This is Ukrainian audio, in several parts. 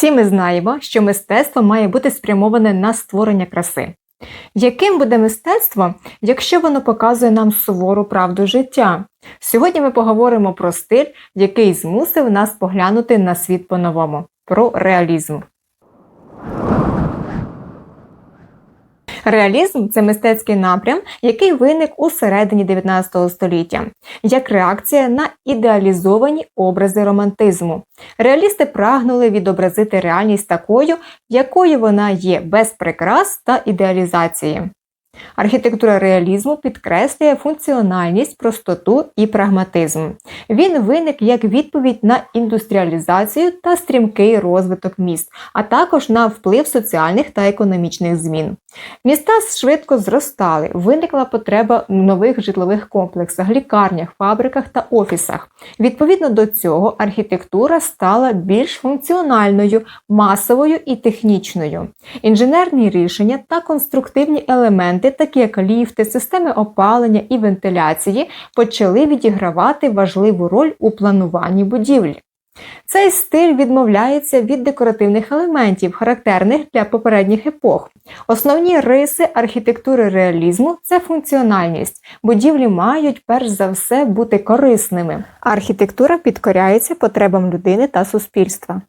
Всі ми знаємо, що мистецтво має бути спрямоване на створення краси. Яким буде мистецтво, якщо воно показує нам сувору правду життя? Сьогодні ми поговоримо про стиль, який змусив нас поглянути на світ по-новому, про реалізм. Реалізм це мистецький напрям, який виник у середині 19 століття, як реакція на ідеалізовані образи романтизму. Реалісти прагнули відобразити реальність такою, якою вона є, без прикрас та ідеалізації. Архітектура реалізму підкреслює функціональність, простоту і прагматизм. Він виник як відповідь на індустріалізацію та стрімкий розвиток міст, а також на вплив соціальних та економічних змін. Міста швидко зростали, виникла потреба в нових житлових комплексах, лікарнях, фабриках та офісах. Відповідно до цього, архітектура стала більш функціональною, масовою і технічною. Інженерні рішення та конструктивні елементи, такі як ліфти, системи опалення і вентиляції, почали відігравати важливу роль у плануванні будівлі. Цей стиль відмовляється від декоративних елементів, характерних для попередніх епох. Основні риси архітектури реалізму це функціональність. Будівлі мають перш за все бути корисними. Архітектура підкоряється потребам людини та суспільства,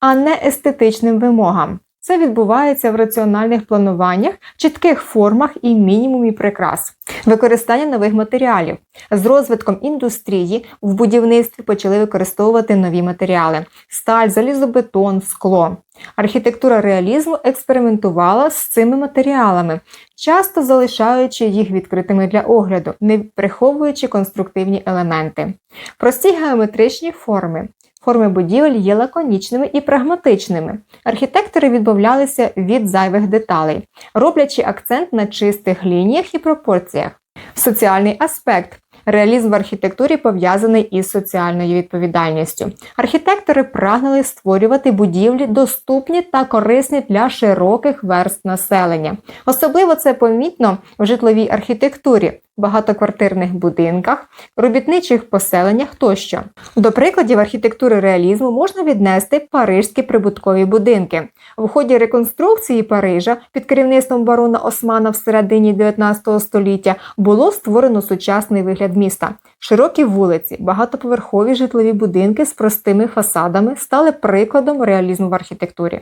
а не естетичним вимогам. Це відбувається в раціональних плануваннях, чітких формах і мінімумі прикрас, використання нових матеріалів. З розвитком індустрії в будівництві почали використовувати нові матеріали: сталь, залізобетон, скло. Архітектура реалізму експериментувала з цими матеріалами, часто залишаючи їх відкритими для огляду, не приховуючи конструктивні елементи. Прості геометричні форми. Форми будівель є лаконічними і прагматичними. Архітектори відмовлялися від зайвих деталей, роблячи акцент на чистих лініях і пропорціях. Соціальний аспект. Реалізм в архітектурі пов'язаний із соціальною відповідальністю. Архітектори прагнули створювати будівлі доступні та корисні для широких верст населення. Особливо це помітно в житловій архітектурі, багатоквартирних будинках, робітничих поселеннях тощо. До прикладів архітектури реалізму можна віднести парижські прибуткові будинки. В ході реконструкції Парижа під керівництвом барона Османа в середині 19 століття було створено сучасний вигляд міста. Широкі вулиці, багатоповерхові житлові будинки з простими фасадами стали прикладом реалізму в архітектурі.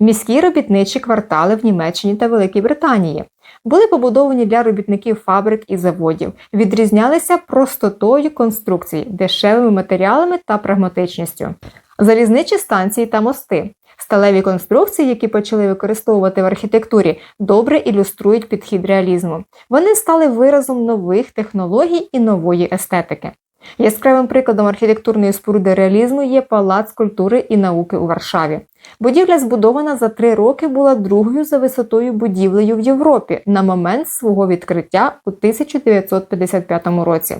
Міські робітничі квартали в Німеччині та Великій Британії були побудовані для робітників фабрик і заводів, відрізнялися простотою конструкції, дешевими матеріалами та прагматичністю. Залізничі станції та мости. Сталеві конструкції, які почали використовувати в архітектурі, добре ілюструють підхід реалізму. Вони стали виразом нових технологій і нової естетики. Яскравим прикладом архітектурної споруди реалізму є Палац культури і науки у Варшаві. Будівля, збудована за три роки, була другою за висотою будівлею в Європі на момент свого відкриття у 1955 році.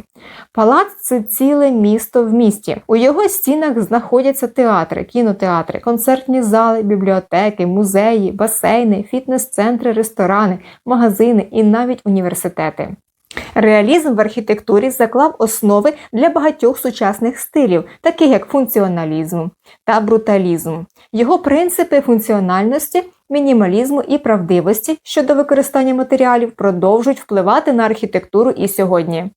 Палац це ціле місто в місті. У його стінах знаходяться театри, кінотеатри, концертні зали, бібліотеки, музеї, басейни, фітнес-центри, ресторани, магазини і навіть університети. Реалізм в архітектурі заклав основи для багатьох сучасних стилів, таких як функціоналізм та бруталізм. Його принципи функціональності, мінімалізму і правдивості щодо використання матеріалів продовжують впливати на архітектуру і сьогодні.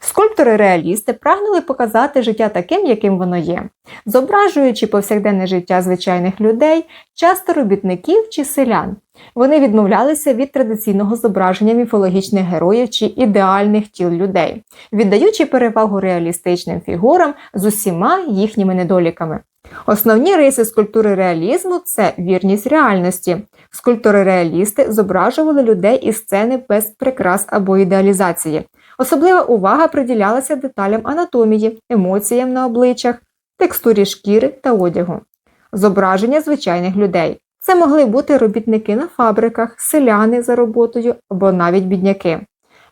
Скульптори-реалісти прагнули показати життя таким, яким воно є, зображуючи повсякденне життя звичайних людей, часто робітників чи селян. Вони відмовлялися від традиційного зображення міфологічних героїв чи ідеальних тіл людей, віддаючи перевагу реалістичним фігурам з усіма їхніми недоліками. Основні риси скульптури реалізму це вірність реальності. Скульптори-реалісти зображували людей і сцени без прикрас або ідеалізації. Особлива увага приділялася деталям анатомії, емоціям на обличчях, текстурі шкіри та одягу, зображення звичайних людей. Це могли бути робітники на фабриках, селяни за роботою або навіть бідняки.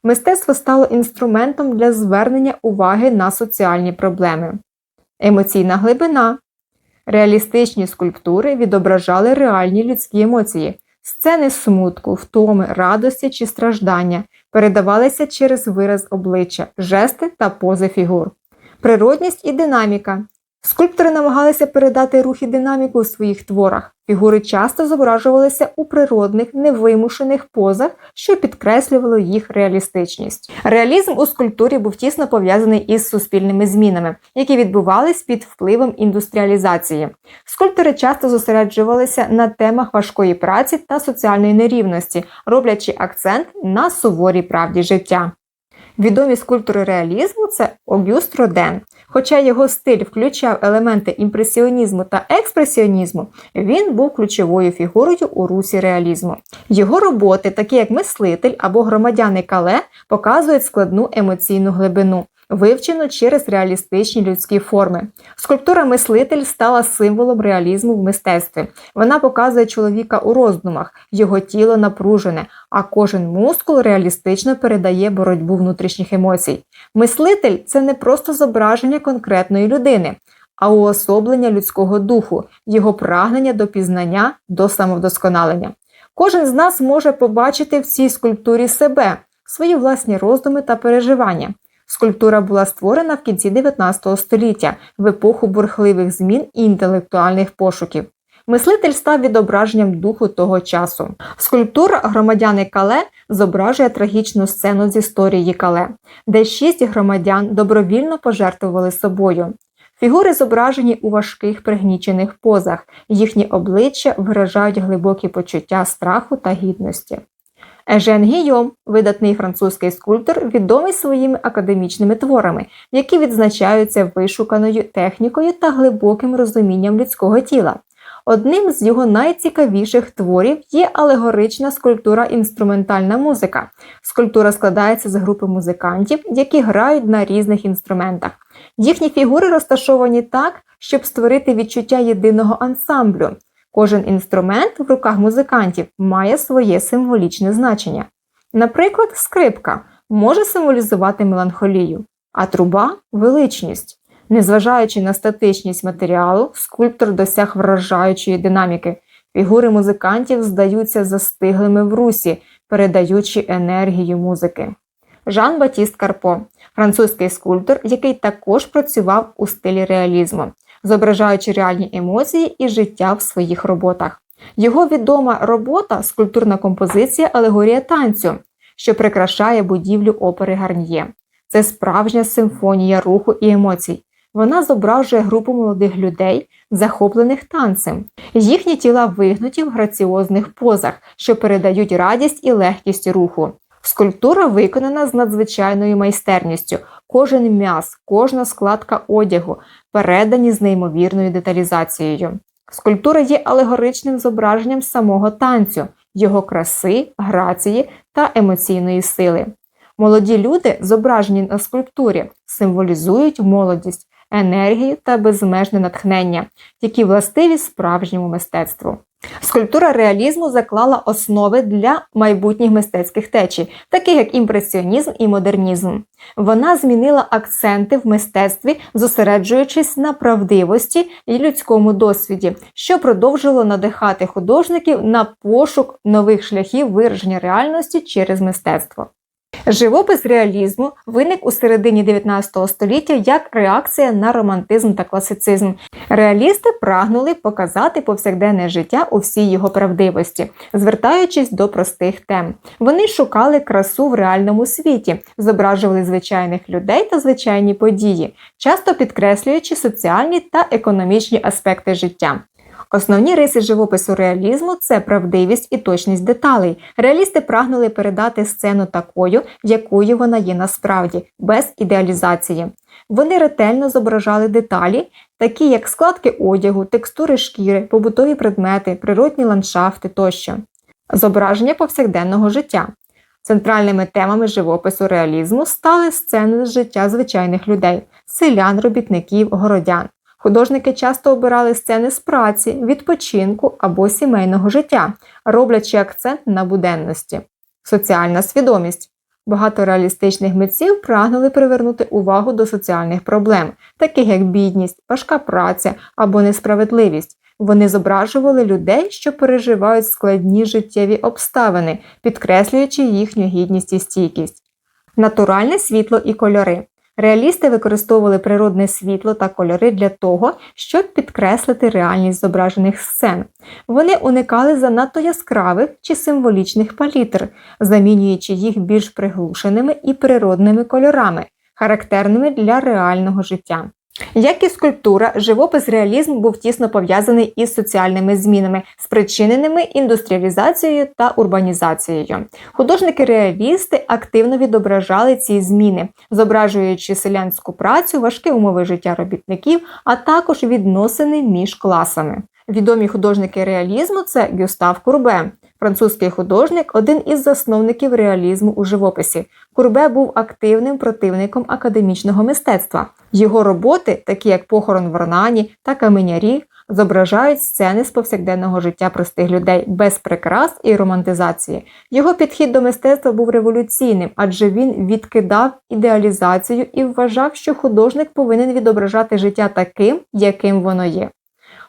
Мистецтво стало інструментом для звернення уваги на соціальні проблеми. Емоційна глибина. Реалістичні скульптури відображали реальні людські емоції, сцени смутку, втоми, радості чи страждання, передавалися через вираз обличчя, жести та пози фігур. Природність і динаміка. Скульптори намагалися передати рух і динаміку у своїх творах. Фігури часто зображувалися у природних, невимушених позах, що підкреслювало їх реалістичність. Реалізм у скульптурі був тісно пов'язаний із суспільними змінами, які відбувались під впливом індустріалізації. Скульптори часто зосереджувалися на темах важкої праці та соціальної нерівності, роблячи акцент на суворій правді життя. Відомі скульптори реалізму це Огюст Роден. Хоча його стиль включав елементи імпресіонізму та експресіонізму, він був ключовою фігурою у русі реалізму. Його роботи, такі як мислитель або громадяни кале, показують складну емоційну глибину. Вивчено через реалістичні людські форми. Скульптура мислитель стала символом реалізму в мистецтві. Вона показує чоловіка у роздумах, його тіло напружене, а кожен мускул реалістично передає боротьбу внутрішніх емоцій. Мислитель це не просто зображення конкретної людини, а уособлення людського духу, його прагнення до пізнання, до самовдосконалення. Кожен з нас може побачити в цій скульптурі себе, свої власні роздуми та переживання. Скульптура була створена в кінці 19 століття в епоху бурхливих змін і інтелектуальних пошуків. Мислитель став відображенням духу того часу. Скульптура громадяни Кале зображує трагічну сцену з історії Кале, де шість громадян добровільно пожертвували собою. Фігури зображені у важких пригнічених позах, їхні обличчя виражають глибокі почуття страху та гідності. Ежен Гійом, видатний французький скульптор, відомий своїми академічними творами, які відзначаються вишуканою технікою та глибоким розумінням людського тіла. Одним з його найцікавіших творів є алегорична скульптура інструментальна музика. Скульптура складається з групи музикантів, які грають на різних інструментах. Їхні фігури розташовані так, щоб створити відчуття єдиного ансамблю. Кожен інструмент в руках музикантів має своє символічне значення. Наприклад, скрипка може символізувати меланхолію, а труба величність. Незважаючи на статичність матеріалу, скульптор досяг вражаючої динаміки. Фігури музикантів здаються застиглими в русі, передаючи енергію музики. Жан Батіст Карпо французький скульптор, який також працював у стилі реалізму, зображаючи реальні емоції і життя в своїх роботах. Його відома робота скульптурна композиція Алегорія танцю, що прикрашає будівлю опери Гарньє. Це справжня симфонія руху і емоцій. Вона зображує групу молодих людей, захоплених танцем. Їхні тіла вигнуті в граціозних позах, що передають радість і легкість руху. Скульптура виконана з надзвичайною майстерністю. Кожен м'яз, кожна складка одягу передані з неймовірною деталізацією. Скульптура є алегоричним зображенням самого танцю, його краси, грації та емоційної сили. Молоді люди, зображені на скульптурі, символізують молодість, енергію та безмежне натхнення, які властиві справжньому мистецтву. Скульптура реалізму заклала основи для майбутніх мистецьких течій, таких як імпресіонізм і модернізм. Вона змінила акценти в мистецтві, зосереджуючись на правдивості і людському досвіді, що продовжило надихати художників на пошук нових шляхів вираження реальності через мистецтво. Живопис реалізму виник у середині 19 століття як реакція на романтизм та класицизм. Реалісти прагнули показати повсякденне життя у всій його правдивості, звертаючись до простих тем. Вони шукали красу в реальному світі, зображували звичайних людей та звичайні події, часто підкреслюючи соціальні та економічні аспекти життя. Основні риси живопису реалізму це правдивість і точність деталей. Реалісти прагнули передати сцену такою, якою вона є насправді, без ідеалізації. Вони ретельно зображали деталі, такі як складки одягу, текстури шкіри, побутові предмети, природні ландшафти тощо. Зображення повсякденного життя. Центральними темами живопису реалізму стали сцени з життя звичайних людей, селян, робітників, городян. Художники часто обирали сцени з праці, відпочинку або сімейного життя, роблячи акцент на буденності. Соціальна свідомість. Багато реалістичних митців прагнули привернути увагу до соціальних проблем, таких як бідність, важка праця або несправедливість. Вони зображували людей, що переживають складні життєві обставини, підкреслюючи їхню гідність і стійкість. Натуральне світло і кольори. Реалісти використовували природне світло та кольори для того, щоб підкреслити реальність зображених сцен. Вони уникали занадто яскравих чи символічних палітр, замінюючи їх більш приглушеними і природними кольорами, характерними для реального життя. Як і скульптура, живопис реалізм був тісно пов'язаний із соціальними змінами, спричиненими індустріалізацією та урбанізацією. Художники-реалісти активно відображали ці зміни, зображуючи селянську працю, важкі умови життя робітників, а також відносини між класами. Відомі художники реалізму це Гюстав Курбе, французький художник, один із засновників реалізму у живописі. Курбе був активним противником академічного мистецтва. Його роботи, такі як похорон в Орнані та каменярі, зображають сцени з повсякденного життя простих людей без прикрас і романтизації. Його підхід до мистецтва був революційним, адже він відкидав ідеалізацію і вважав, що художник повинен відображати життя таким, яким воно є.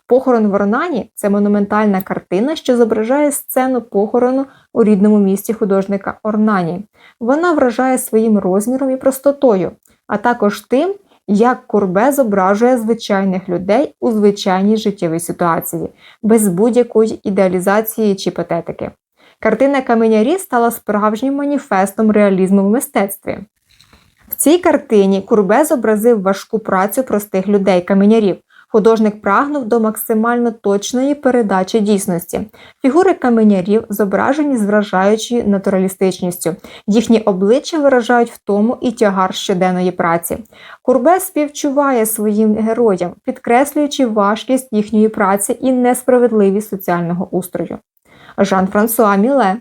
Похорон в Орнані це монументальна картина, що зображає сцену похорону у рідному місті художника Орнані. Вона вражає своїм розміром і простотою, а також тим, як Курбе зображує звичайних людей у звичайній життєвій ситуації, без будь-якої ідеалізації чи патетики. Картина Каменярі стала справжнім маніфестом реалізму в мистецтві. В цій картині Курбе зобразив важку працю простих людей каменярів. Художник прагнув до максимально точної передачі дійсності. Фігури каменярів зображені з вражаючою натуралістичністю. Їхні обличчя виражають втому і тягар щоденної праці. Курбе співчуває своїм героям, підкреслюючи важкість їхньої праці і несправедливість соціального устрою. Жан Франсуа Міле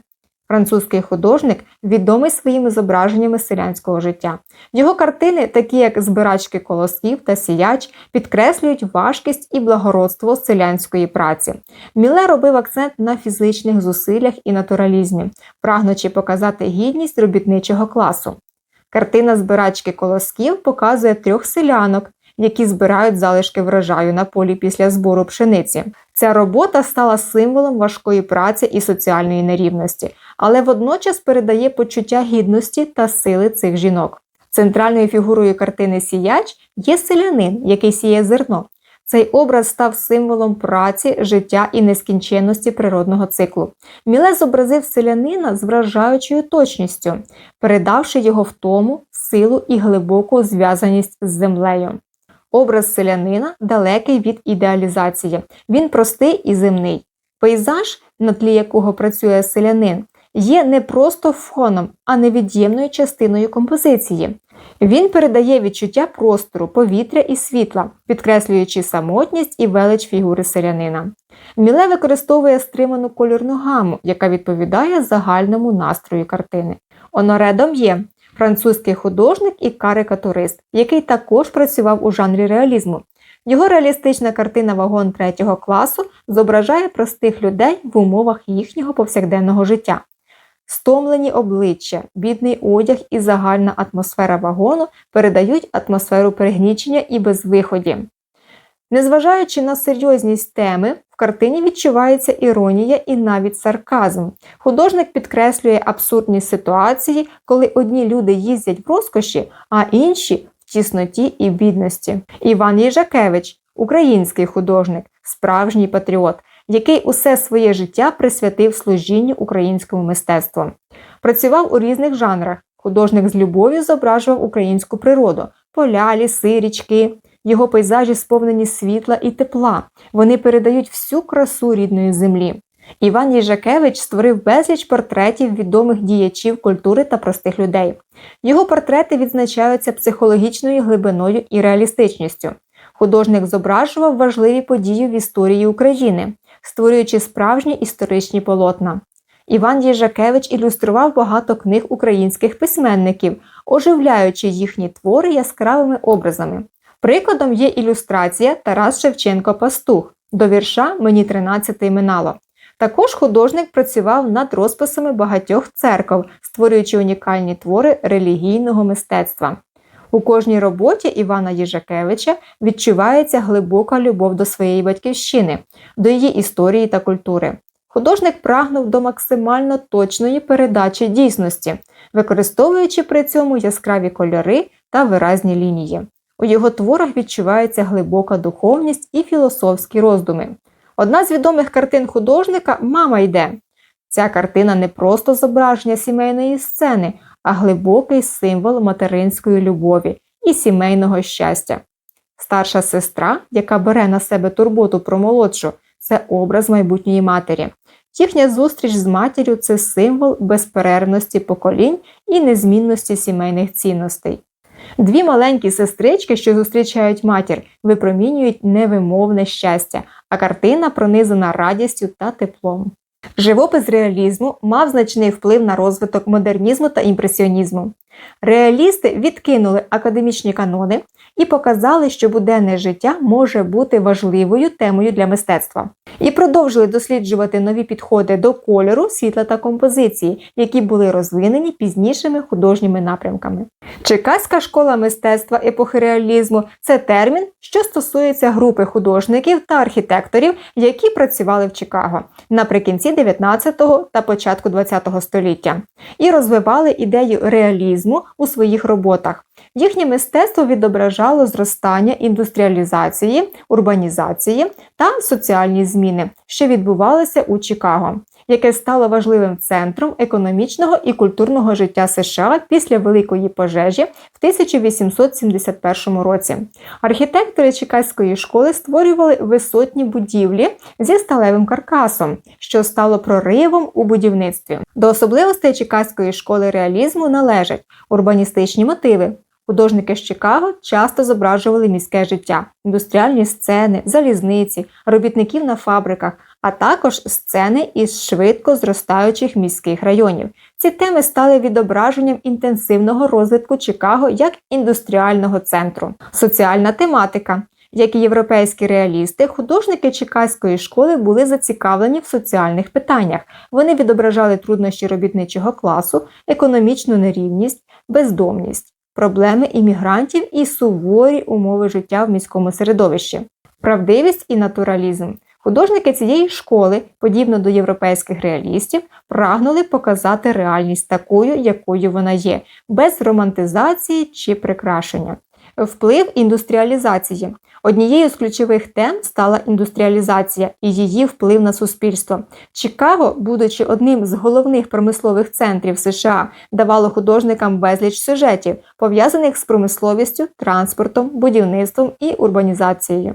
французький художник, відомий своїми зображеннями селянського життя. Його картини, такі як збирачки колосків та сіяч, підкреслюють важкість і благородство селянської праці. Міле робив акцент на фізичних зусиллях і натуралізмі, прагнучи показати гідність робітничого класу. Картина збирачки колосків показує трьох селянок, які збирають залишки врожаю на полі після збору пшениці. Ця робота стала символом важкої праці і соціальної нерівності, але водночас передає почуття гідності та сили цих жінок. Центральною фігурою картини Сіяч є селянин, який сіє зерно. Цей образ став символом праці, життя і нескінченності природного циклу. Міле зобразив селянина з вражаючою точністю, передавши його втому, силу і глибоку зв'язаність з землею. Образ селянина далекий від ідеалізації. Він простий і земний. Пейзаж, на тлі якого працює селянин, є не просто фоном, а невід'ємною частиною композиції. Він передає відчуття простору, повітря і світла, підкреслюючи самотність і велич фігури селянина. Міле використовує стриману кольорну гаму, яка відповідає загальному настрою картини. Оноре Дом'є французький художник і карикатурист, який також працював у жанрі реалізму. Його реалістична картина Вагон третього класу зображає простих людей в умовах їхнього повсякденного життя. Стомлені обличчя, бідний одяг і загальна атмосфера вагону передають атмосферу пригнічення і безвиході. Незважаючи на серйозність теми, в картині відчувається іронія і навіть сарказм. Художник підкреслює абсурдні ситуації, коли одні люди їздять в розкоші, а інші в тісноті і бідності. Іван Їжакевич, український художник, справжній патріот, який усе своє життя присвятив служінню українському мистецтву. Працював у різних жанрах. Художник з любов'ю зображував українську природу, поля, ліси, річки. Його пейзажі сповнені світла і тепла. Вони передають всю красу рідної землі. Іван Їжакевич створив безліч портретів відомих діячів культури та простих людей. Його портрети відзначаються психологічною глибиною і реалістичністю. Художник зображував важливі події в історії України, створюючи справжні історичні полотна. Іван Їжакевич ілюстрував багато книг українських письменників, оживляючи їхні твори яскравими образами. Прикладом є ілюстрація Тарас Шевченко Пастух до вірша Мені 13 минало. Також художник працював над розписами багатьох церков, створюючи унікальні твори релігійного мистецтва. У кожній роботі Івана Їжакевича відчувається глибока любов до своєї батьківщини, до її історії та культури. Художник прагнув до максимально точної передачі дійсності, використовуючи при цьому яскраві кольори та виразні лінії. У його творах відчувається глибока духовність і філософські роздуми. Одна з відомих картин художника Мама йде. Ця картина не просто зображення сімейної сцени, а глибокий символ материнської любові і сімейного щастя. Старша сестра, яка бере на себе турботу про молодшу, це образ майбутньої матері. Їхня зустріч з матір'ю це символ безперервності поколінь і незмінності сімейних цінностей. Дві маленькі сестрички, що зустрічають матір, випромінюють невимовне щастя, а картина пронизана радістю та теплом. Живопис реалізму мав значний вплив на розвиток модернізму та імпресіонізму. Реалісти відкинули академічні канони і показали, що буденне життя може бути важливою темою для мистецтва, і продовжили досліджувати нові підходи до кольору, світла та композиції, які були розвинені пізнішими художніми напрямками. Чекаська школа мистецтва епохи реалізму це термін, що стосується групи художників та архітекторів, які працювали в Чикаго наприкінці 19-го та початку 20-го століття, і розвивали ідею реалізму у своїх роботах. Їхнє мистецтво відображало зростання індустріалізації, урбанізації та соціальні зміни, що відбувалися у Чикаго, яке стало важливим центром економічного і культурного життя США після Великої пожежі в 1871 році. Архітектори Чикаської школи створювали висотні будівлі зі сталевим каркасом, що стало проривом у будівництві. До особливостей Чикаської школи реалізму належать урбаністичні мотиви. Художники з Чикаго часто зображували міське життя, індустріальні сцени, залізниці, робітників на фабриках, а також сцени із швидко зростаючих міських районів. Ці теми стали відображенням інтенсивного розвитку Чикаго як індустріального центру. Соціальна тематика. Як і європейські реалісти, художники Чикаської школи були зацікавлені в соціальних питаннях. Вони відображали труднощі робітничого класу, економічну нерівність, бездомність проблеми іммігрантів і суворі умови життя в міському середовищі, правдивість і натуралізм. Художники цієї школи, подібно до європейських реалістів, прагнули показати реальність такою, якою вона є, без романтизації чи прикрашення. Вплив індустріалізації. Однією з ключових тем стала індустріалізація і її вплив на суспільство. Чикаго, будучи одним з головних промислових центрів США, давало художникам безліч сюжетів, пов'язаних з промисловістю, транспортом, будівництвом і урбанізацією.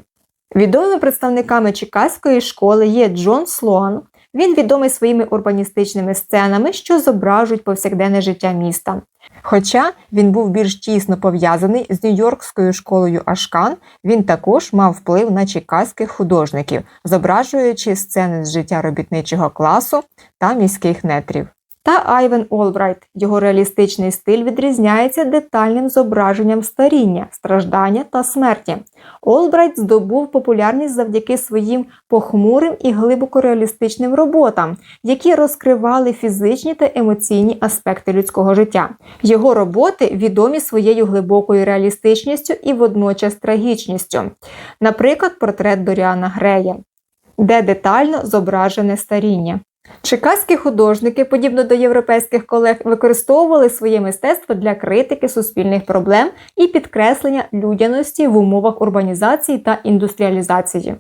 Відомими представниками Чикаської школи є Джон Слоан, він відомий своїми урбаністичними сценами, що зображують повсякденне життя міста. Хоча він був більш тісно пов'язаний з Нью-Йоркською школою Ашкан, він також мав вплив на чекаських художників, зображуючи сцени з життя робітничого класу та міських нетрів. Та Айвен Олбрайт. Його реалістичний стиль відрізняється детальним зображенням старіння, страждання та смерті. Олбрайт здобув популярність завдяки своїм похмурим і глибоко реалістичним роботам, які розкривали фізичні та емоційні аспекти людського життя. Його роботи відомі своєю глибокою реалістичністю і водночас трагічністю. Наприклад, портрет Доріана Грея, де детально зображене старіння. Чекаські художники, подібно до європейських колег, використовували своє мистецтво для критики суспільних проблем і підкреслення людяності в умовах урбанізації та індустріалізації.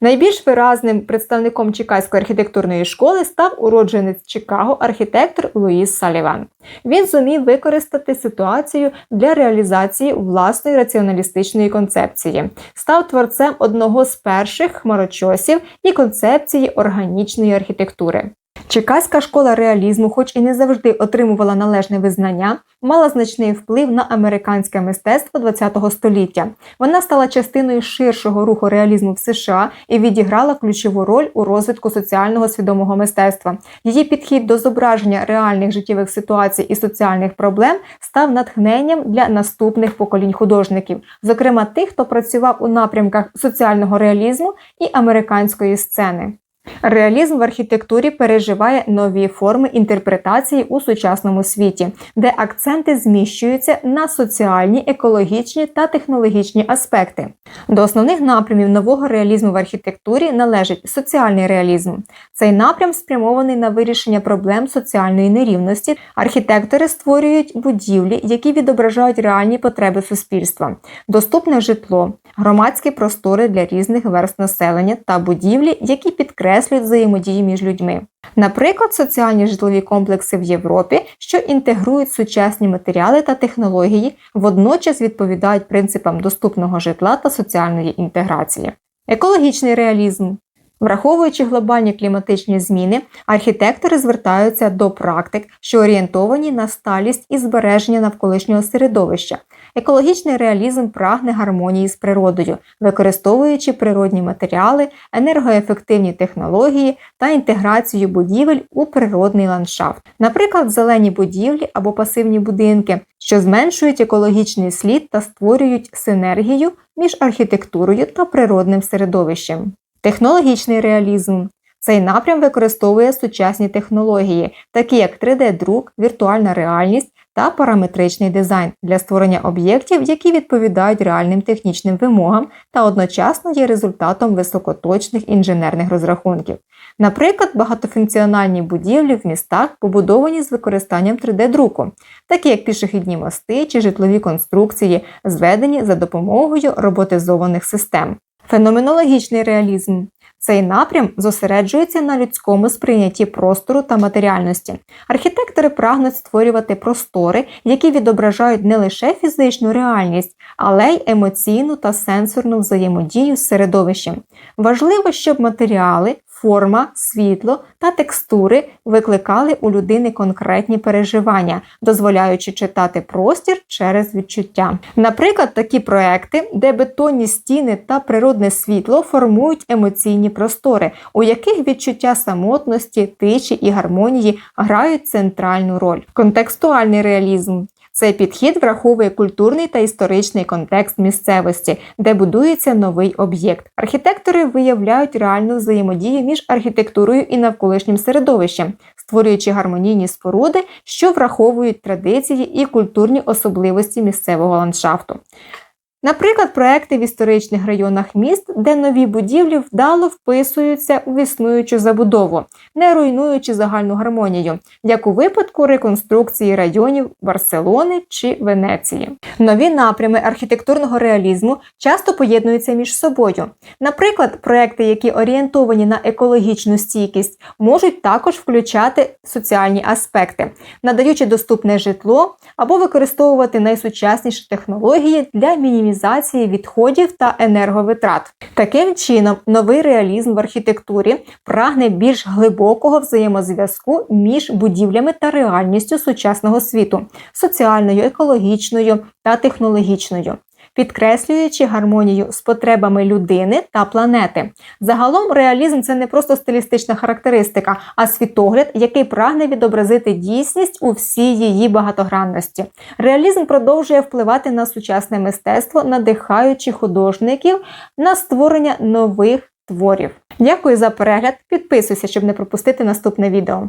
Найбільш виразним представником Чикаської архітектурної школи став уродженець Чикаго архітектор Луїс Саліван. Він зумів використати ситуацію для реалізації власної раціоналістичної концепції, став творцем одного з перших хмарочосів і концепції органічної архітектури. Чекаська школа реалізму, хоч і не завжди отримувала належне визнання, мала значний вплив на американське мистецтво ХХ століття. Вона стала частиною ширшого руху реалізму в США і відіграла ключову роль у розвитку соціального свідомого мистецтва. Її підхід до зображення реальних життєвих ситуацій і соціальних проблем став натхненням для наступних поколінь художників, зокрема тих, хто працював у напрямках соціального реалізму і американської сцени. Реалізм в архітектурі переживає нові форми інтерпретації у сучасному світі, де акценти зміщуються на соціальні, екологічні та технологічні аспекти. До основних напрямів нового реалізму в архітектурі належить соціальний реалізм. Цей напрям спрямований на вирішення проблем соціальної нерівності. Архітектори створюють будівлі, які відображають реальні потреби суспільства, доступне житло, громадські простори для різних верст населення та будівлі, які підкреслюють взаємодії між людьми. Наприклад, соціальні житлові комплекси в Європі, що інтегрують сучасні матеріали та технології, водночас відповідають принципам доступного житла та соціальної інтеграції. Екологічний реалізм Враховуючи глобальні кліматичні зміни, архітектори звертаються до практик, що орієнтовані на сталість і збереження навколишнього середовища. Екологічний реалізм прагне гармонії з природою, використовуючи природні матеріали, енергоефективні технології та інтеграцію будівель у природний ландшафт, наприклад, зелені будівлі або пасивні будинки, що зменшують екологічний слід та створюють синергію між архітектурою та природним середовищем. Технологічний реалізм. Цей напрям використовує сучасні технології, такі як 3D-друк, віртуальна реальність та параметричний дизайн для створення об'єктів, які відповідають реальним технічним вимогам та одночасно є результатом високоточних інженерних розрахунків. Наприклад, багатофункціональні будівлі в містах побудовані з використанням 3D-друку, такі як пішохідні мости чи житлові конструкції, зведені за допомогою роботизованих систем. Феноменологічний реалізм. Цей напрям зосереджується на людському сприйнятті простору та матеріальності. Архітектори прагнуть створювати простори, які відображають не лише фізичну реальність, але й емоційну та сенсорну взаємодію з середовищем. Важливо, щоб матеріали, форма, світло та текстури викликали у людини конкретні переживання, дозволяючи читати простір через відчуття. Наприклад, такі проекти, де бетонні стіни та природне світло формують емоційні простори, у яких відчуття самотності, тиші і гармонії грають центральну роль. Контекстуальний реалізм. Цей підхід враховує культурний та історичний контекст місцевості, де будується новий об'єкт. Архітектори виявляють реальну взаємодію між архітектурою і навколишнім середовищем, створюючи гармонійні споруди, що враховують традиції і культурні особливості місцевого ландшафту. Наприклад, проекти в історичних районах міст, де нові будівлі вдало вписуються у існуючу забудову, не руйнуючи загальну гармонію, як у випадку реконструкції районів Барселони чи Венеції. Нові напрями архітектурного реалізму часто поєднуються між собою. Наприклад, проекти, які орієнтовані на екологічну стійкість, можуть також включати соціальні аспекти, надаючи доступне житло або використовувати найсучасніші технології для мінімізації мінімізації відходів та енерговитрат. Таким чином, новий реалізм в архітектурі прагне більш глибокого взаємозв'язку між будівлями та реальністю сучасного світу соціальною, екологічною та технологічною підкреслюючи гармонію з потребами людини та планети. Загалом реалізм це не просто стилістична характеристика, а світогляд, який прагне відобразити дійсність у всій її багатогранності. Реалізм продовжує впливати на сучасне мистецтво, надихаючи художників на створення нових творів. Дякую за перегляд, підписуйся, щоб не пропустити наступне відео.